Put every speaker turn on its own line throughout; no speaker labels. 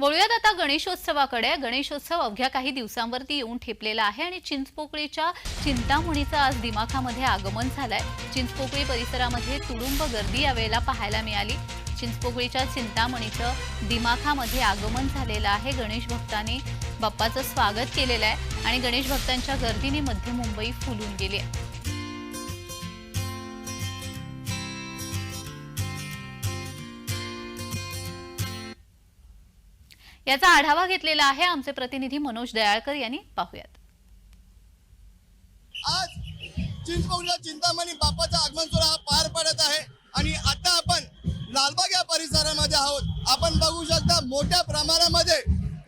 वळूयात आता गणेशोत्सवाकडे. गणेशोत्सव अवघ्या काही दिवसांवरती येऊन ठेपलेला आहे आणि चिंचपोकळीच्या चिंतामणीचं आज दिमाखामध्ये आगमन झालंय. चिंचपोकळी परिसरामध्ये तुडुंब गर्दी यावेळेला पाहायला मिळाली. चिंचपोकळीच्या चिंतामणीचं दिमाखामध्ये आगमन झालेलं आहे. गणेश भक्तांनी बाप्पाचं स्वागत केलेलं आहे आणि गणेश भक्तांच्या गर्दीने मध्य मुंबई फुलून गेली आहे. याचा आढावा घेतलेला आहे आमचे प्रतिनिधी मनोज दयाळकर यांनी. पाहूयात.
आज चिंचपोकळीला चिंतामणी बापाचा आगमन सोहळा हा पार पडत आहे. आणि आता आपण लालबाग या परिसरामध्ये आहोत. आपण बघू शकता मोठ्या प्रमाणामध्ये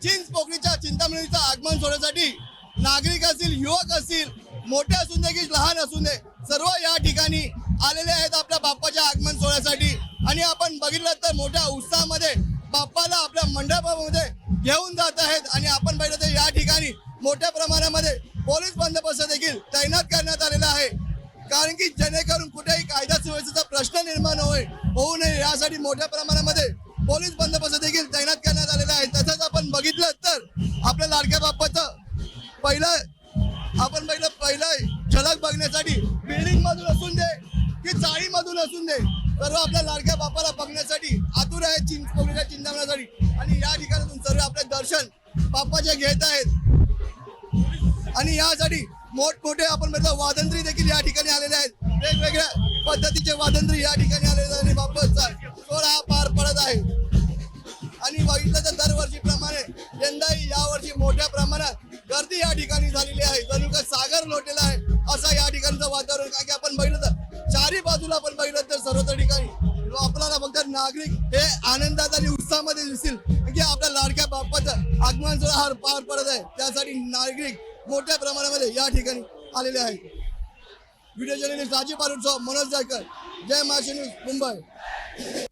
चिंचपोकळीच्या चिंतामणीच्या आगमन सोहळ्यासाठी नागरिक असतील युवक असतील मोठे असून दे की लहान असून दे सर्व या ठिकाणी आलेले आहेत आपल्या बाप्पाच्या आगमन सोहळ्यासाठी. आणि आपण बघितलं तर मोठ्या उत्साहामध्ये बाप्पाला आपल्या मंडपामध्ये घेऊन जात आहेत आणि आपण पाहिलं तर या ठिकाणी मोठ्या प्रमाणामध्ये पोलीस बंदोबस्त देखील तैनात करण्यात आलेला आहे. कारण की जेणेकरून कुठेही कायदा सुव्यवस्थेचा प्रश्न निर्माण होईल होऊ नये यासाठी मोठ्या प्रमाणामध्ये पोलीस बंदोबस्त देखील तैनात करण्यात आलेला आहे. तसंच आपण बघितलं तर आपल्या लाडक्या बाप्पाचं पहिलं आपण पहिलं पहिलं झलक बघण्यासाठी बिल्डिंग मधून असून दे की चाळीमधून असून दे सर्व आपल्या लाडक्या बाप्पाला बघण्या सर्व बाप्पाचे घेत आहेत. आणि यासाठी मोठमोठे आपण म्हणतो वादंत्री देखील या ठिकाणी आलेले आहेत. वेगवेगळ्या पद्धतीचे वादंत्री या ठिकाणी आलेले आहेत आणि बाप्पाचा सोहळा हा पार पडत आहे. आणि बघितलं तर दरवर्षीप्रमाणे यंदाही यावर्षी मोठ्या प्रमाणात गर्दी या ठिकाणी झालेली आहे. जणू का सागर लोटलेला आहे. असा या ठिकाणचं वातावरण कारण की आपण बघितलं तर चारही बाजूला आपण बघितलं तर सर्वत्र ठिकाणी आपल्याला फक्त नागरिक हे आनंदात आणि उत्साहामध्ये दिसतील. की आपल्या आगमन सोहळा हा पार पडत आहे. त्यासाठी नागरिक मोठ्या प्रमाणामध्ये या ठिकाणी आलेले आहेत. व्हिडिओ जर्नलिस्ट राजीव पारुटसह मनोज जायकर जय महाराष्ट्र न्यूज मुंबई.